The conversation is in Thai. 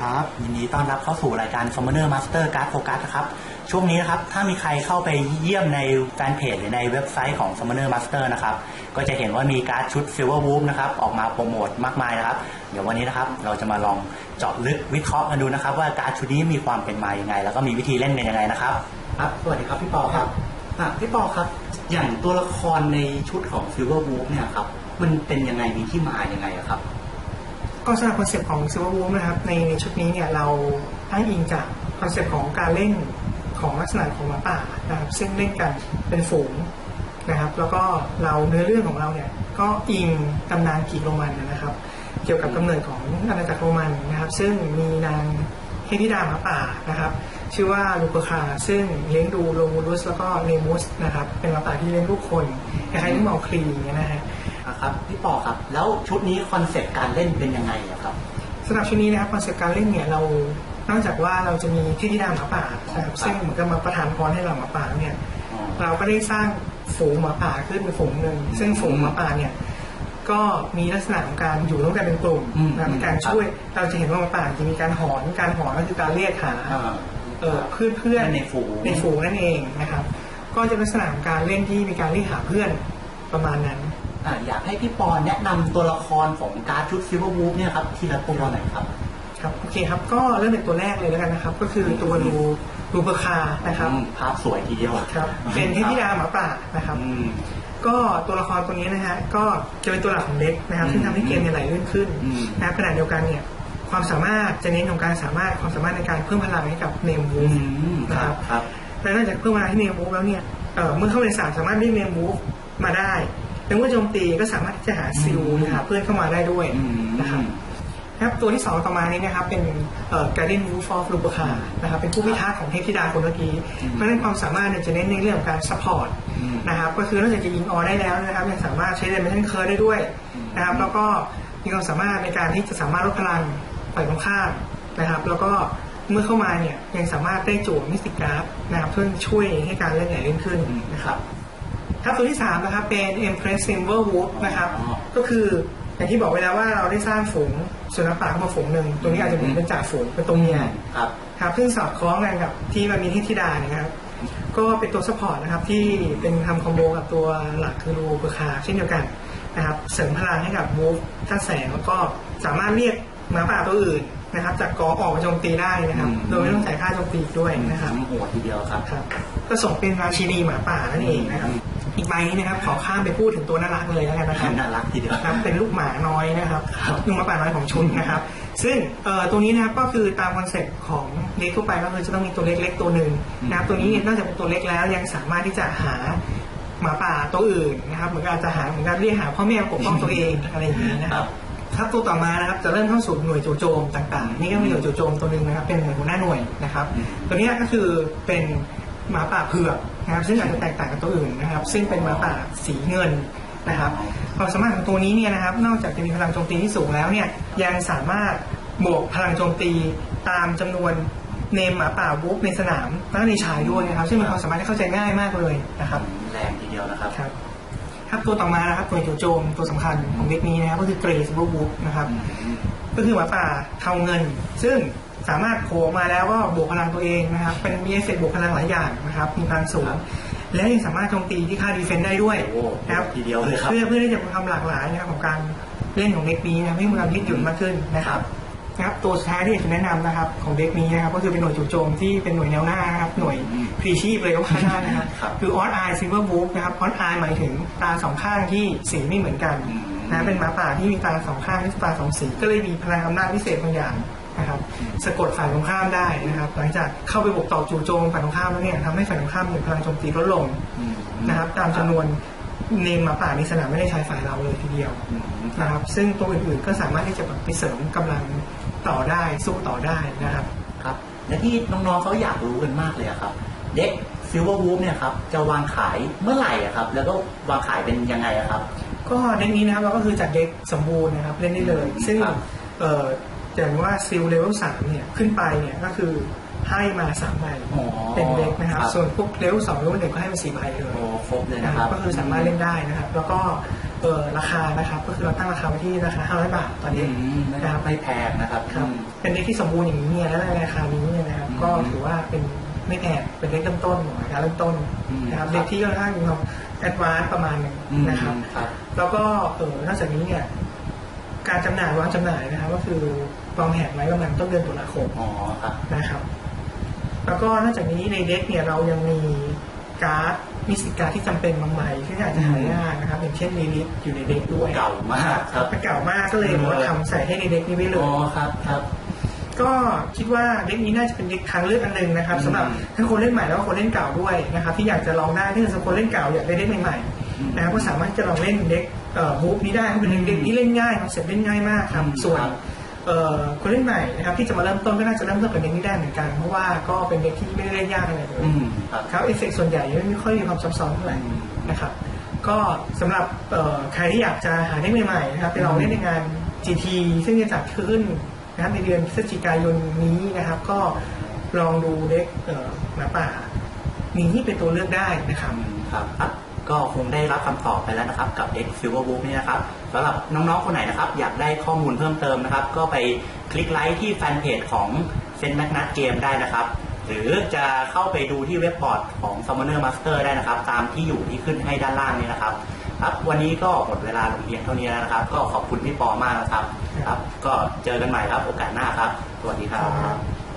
ครับ ยินดีต้อนรับเข้าสู่รายการ Summoner Master Card Focus นะครับ ช่วงนี้นะครับ ถ้ามีใครเข้าไปเยี่ยมในแฟนเพจหรือในเว็บไซต์ของ Summoner Master นะครับ ก็จะเห็นว่ามีการ์ดชุด Silver Wolf นะครับ ออกมาโปรโมทมากมายนะครับ เดี๋ยววันนี้นะครับ เราจะมาลองเจาะลึกวิเคราะห์กันดูนะครับ ว่าการ์ดชุดนี้มีความเป็นมาอยังไง แล้วก็มีวิธีเล่นเป็นยังไงนะครับ ครับ สวัสดีครับพี่ปอครับอะพี่ปอครับ อย่างตัวละครในชุดของ Silver Wolf เนี่ยครับ มันเป็นยังไง มีที่มาอยังไงอะครับ ก็สำหรับคอนเซปต์ของ Silver Wolf นะครับในในชุดนี้เนี่ยเราอ้างอิงจากคอนเซปต์ของการเล่นของลักษณะของหมาป่านะครับซึ่งเล่นกันเป็นฝูงนะครับ แล้วก็เราเนื้อเรื่องของเราเนี่ยก็อิงตำนานกรีกโรมันนะครับ เกี่ยวกับกำเนิดของอาณาจักรโรมันนะครับ ซึ่งมีนางเทพธิดาหมาป่านะครับ ชื่อว่าลูเปอร์คาซึ่งเลี้ยงดูโรมูลุสแล้วก็เนมุสนะครับเป็นหมาป่าที่เลี้ยงลูกคนคล้ายๆที่เมาคลีอย่างเงี้ยนะฮะ ครับพี่ปอครับ แล้วชุดนี้คอนเซ็ปต์การเล่นเป็นยังไงอะครับสำหรับชุดนี้นะครับคอนเซปต์การเล่นเนี่ยเรานอกจากว่าเราจะมีที่ที่ดาหมาป่านะครับซึ่งเหมือนกับมาประทานพรให้เราหมาป่าเนี่ยอ๋อเราก็ได้สร้างฝูงหมาป่าขึ้นเป็นฝูงหนึ่งซึ่งฝูงหมาป่าเนี่ยก็มีลักษณะของการอยู่ร่วมกันเป็นกลุ่มอืมนะครับในการช่วยเราจะเห็นว่าหมาป่าจะมีการหอนการหอนก็คือการเรียกหาอ่าเอ่อเพื่อนเพื่อนในฝูงในฝูงนั่นเองนะครับ ก็จะเป็นลักษณะของการเล่นที่มีการเรียกหาเพื่อนประมาณนั้น อะอยากให้พี่ปอแนะนำตัวละครของการ์ดชุดซิลเวอร์วูฟเนี่ยครับทีละตัวหน่อยครับ ครับโอเคครับก็เริ่มเป็นตัวแรกเลยแล้วกันนะครับ ก็คือตัวรูรูเปอร์คานะครับอืมภาพสวยทีเดียวครับเป็นเทพธิดาหมาป่านะครับ อืม ก็ตัวละครตัวนี้นะฮะก็จะเป็นตัวหลักของเด็กนะครับอืมซึ่งทำให้เกมเนี่ยไหลลื่นขึ้นอืมนะครับขณะเดียวกันเนี่ยความสามารถจะเน้นของการสามารถความสามารถในการเพิ่มพลังให้กับเนมวูอืฟมนะคครัรับบครับ และนอกจากเพิ่มพลังให้เนมวูฟแล้วเนี่ยเอ่อเมื่อเข้าในสามสามารถเรียกเนมวูฟมาได้ แต่เมื่อโจมตีก็สามารถที่จะหาซิลอืมหาเพื่อนเข้ามาได้ด้วยอืมนะครับครับตัวที่สองต่อมานี้นะครับเป็นเอ่อ Guardian Wolf of l u p e c a นะครับเป็นผู้พิทักษ์ของเทพธิดาคนเมื่อกี้อืมเพราะฉะนั้นความสามารถเนี่ยจะเน้นในเรื่องของการ support อืมนะครับก็คือนอกจากจะยิงออได้แล้วนะครับยังสามารถใช้เดนเมทันเคิร์ได้ด้วยอืมนะครับแล้วก็มีความสามารถในการที่จะสามารถลดพลังฝ่ายตรงข้ามนะครับ แล้วก็เมื่อเข้ามาเนี่ยยังสามารถได้จั่วมิสติกการ์ดนะครับเพื่อช่วยให้การเล่นใหญ่เล่นขึ้นอืมนะครับ ครับตัวที่สามนะครับเป็น Empress Silver Wolf นะครับอ๋อก็คืออย่างที่บอกไว้แล้วว่าเราได้สร้างฝูงสุนัขป่าเข้ามาฝูงหนึ่งตัวนี้อาจจะเหมือนเป็นจ่าฝูงเป็นตัวเมียครับครับซึ่งสอดคล้องกันกับที่มันมีที่ธิดาเนี่ยนะครับก็เป็นตัวซัพพอร์ตนะครับที่เป็นทำคอมโบกับตัวหลักคือรูเปอร์คาเช่นเดียวกันนะครับเสริมพลังให้กับวูฟท่าแสงแล้วก็สามารถเรียกหมาป่าตัวอื่นนะครับจากกอออกมาโจมตีได้นะครับอืมโดยไม่ต้องจ่ายค่าโจมตีอีกด้วยนะครับโหดทีเดียวครับครับก็ส่งเป็นราชินีหมาป่านั่นเองนะครับ อืมอีกใบนี้นะครับขอข้ามไปพูดถึงตัวน่ารักเลยแล้วกันนะครับน่ารักทีเดียวครับเป็นลูกหมาน้อยนะครับครับลูกหมาป่าน้อยของชุนนะครับ ซึ่งเอ่อตัวนี้นะครับก็คือตามคอนเซ็ปต์ของเล็กทั่วไปก็คือจะต้องมีตัวเล็กๆตัวหนึ่งนะครับตัวนี้นอกจากเป็นตัวเล็กแล้วยังสามารถที่จะหาหมาป่าตัวอื่นนะครับเหมือนกับอาจจะหาเหมือนกันเรียกหาพ่อแม่มาปกป้องตัวเองอะไรอย่างนี้นะครับครับตัวต่อมานะครับจะเริ่มเข้าสู่หน่วยจู่โจมต่างๆ นี่ก็มีหน่วยจู่โจมตัวหนึ่งนะครับเป็นหน่วยหัวหน้าหน่วยนะครับอืมตัวเนี้ยก็คือเป็น หมาป่าเผือกนะครับ ซึ่งอาจจะแตกต่างกับตัวอื่นนะครับ ซึ่งเป็นหมาป่าสีเงินนะครับความสามารถของตัวนี้เนี่ยนะครับ นอกจากจะมีพลังโจมตีที่สูงแล้วเนี่ยยังสามารถบวกพลังโจมตีตามจำนวนเนมหมาป่าบุ๊กในสนามและในชายด้วยนะครับ ซึ่งมีความสามารถที่เข้าใจง่ายมากเลยนะครับแรงทีเดียวนะครับครับครับตัวต่อมานะครับหน่วยจู่โจมตัวสำคัญของเด็กนี้นะครับก็คือเกรซบูบุ๊กนะครับอืมก็คือหมาป่าเทาเงิน ซึ่ง สามารถโผล่มาแล้วก็บวกพลังตัวเองนะครับ เป็นมีเอฟเฟกต์บวกพลังหลายอย่างนะครับมีพลังสูง และยังสามารถโจมตีที่ค่าดีเฟนต์ได้ด้วยโอ้โหนะครับทีเดียวเลยครับ เพื่อเพื่อที่จะทำหลากหลายนะครับของการเล่นของเด็กนี้นะครับให้มีความยืดหยุ่นมากขึ้นนะครับนะครับตัวสุดท้ายที่อยากจะแนะนำนะครับของเด็กนี้นะครับก็คือเป็นหน่วยจู่โจมที่เป็นหน่วยแนวหน้านะครับหน่วยอืมพรีชีพเลยก็ว่าได้นะครับครับคือออสไอซิลเวอร์บูฟนะครับออสไอหมายถึงตาสองข้างที่สีไม่เหมือนกันอืม นะเป็นหมาป่าที่มีตาสองข้างที่ตาสองสีก็เลยมีพลังอำนาจพิเศษบางอย่าง นะครับสะกดฝ่ายตรงข้ามได้นะครับหลังจากเข้าไปบุกต่อจู่โจมฝ่ายตรงข้ามแล้วเนี่ยทำให้ฝ่ายตรงข้ามมีพลังโจมตีลดลงอืมนะครับตามจำนวนเนมหมาป่าในสนามไม่ได้ใช้ฝ่ายเราเลยทีเดียวอืมนะครับซึ่งตัวอื่นๆก็สามารถที่จะแบบไปเสริมกำลังต่อได้สู้ต่อได้นะครับครับและที่น้องๆเขาอยากรู้กันมากเลยอะครับเด็กซิลเวอร์วูฟเนี่ยครับจะวางขายเมื่อไหร่อะครับ แล้วก็วางขายเป็นยังไงอะครับ ก็เด็กนี้นะครับเราก็คือจัดเด็กสมบูรณ์นะครับเล่นได้เลย ซึ่งครับเอ่ออย่างว่าซิลเลเวลสามเนี่ยขึ้นไปเนี่ยก็คือให้มาสามใบอ๋อเป็นเด็กนะครับครับส่วนพวกเลเวลสองเลเวลหนึ่งก็ให้มาสี่ใบเลยโอ้ครบเลยนะนะคครัรับบก็คือสามารถเล่นได้นะครับ แล้วก็เอ่อราคานะครับก็คือเราตั้งราคาไว้ที่ราคา500 บาทตอนนี้นะครับไม่แพงนะครับครับอืมเป็นเด็กที่สมบูรณ์อย่างนี้เนี่ยและในราคานี้เนี่ยนะครับอืมก็ถือว่าเป็นไม่แพงเป็นเด็กเริ่มต้นของราคาเริ่มต้นอืมนะครับครับเด็กที่ค่อนข้างมีความแอดวานซ์ประมาณหนึ่งอืมนะครับครับ แล้วก็เออนอกจากนี้เนี่ย การจำหน่ายวางจำหน่ายนะครับก็คือวางแผนไว้ประมาณต้นเดือนตุลาคมอ๋อครับนะครับ แล้วก็นอกจากนี้ในเด็กเนี่ยเรายังมีการ์ดมิสิกการ์ดที่จำเป็นบางใบที่อาจจะหายากนะครับอย่างเช่นลีลิทอยู่ในเด็กด้วยเก่ามากครับมันเก่ามากก็เลยบอกว่าทำใส่ให้ในเด็กนี้ไว้เลอ๋ยอครับครับก็คิดว่าเด็กนี้น่าจะเป็นเด็กทางเลือกอันหนึ่งนะครับอืมสำหรับทั้งคนเล่นใหม่แล้วก็คนเล่นเก่าด้วยนะครับที่อยากจะลองได้ถ้าเกิดสมมติคนเล่นเก่าอยากได้เด็กใหม่อืมๆ นะครับก็สามารถที่จะลองเล่นเด็กเอ่อบูฟนี้ได้เพราะเป็นเด็กที่เล่นง่ายคอนเซ็ปต์เล่นง่ายมากครับอืมส่วนครับเอ่อคนเล่นใหม่นะครับที่จะมาเริ่มต้นก็น่าจะเริ่มต้นกับเด็กนี้ได้เหมือนกัน เพราะว่าก็เป็นเด็กที่ไม่ได้เล่นยากอะไรเลยอืมครับครับเอฟเฟกต์ส่วนใหญ่ไม่ค่อยมีความซับซ้อนเท่าไหร่อืมนะครับก็สำหรับเอ่อใครที่อยากจะหาเด็กใหม่ๆนะครับไปลองเล่นในงาน GT ซึ่งจะจัดขึ้นนะครับในเดือนพฤศจิกายนนี้นะครับ ก็ลองดูเด็กเอ่อหมาป่านี้เป็นตัวเลือกได้นะครับอืมครับครับ ก็คงได้รับคำตอบไปแล้วนะครับ กับ X Silver Book นี่นะครับสำหรับน้องๆคนไหนนะครับ อยากได้ข้อมูลเพิ่มเติมนะครับ ก็ไปคลิกไลค์ที่แฟนเพจของเซนแมกนัทเกมได้นะครับ หรือจะเข้าไปดูที่เว็บบอร์ดของ Summoner Master ได้นะครับ ตามที่อยู่ที่ขึ้นให้ด้านล่างนี้นะครับครับวันนี้ก็หมดเวลาลงเพียงเท่านี้แล้วนะครับ ก็ขอบคุณพี่ปอมากนะครับ ครับ ก็เจอกันใหม่ครับโอกาสหน้าครับ สวัสดีครับ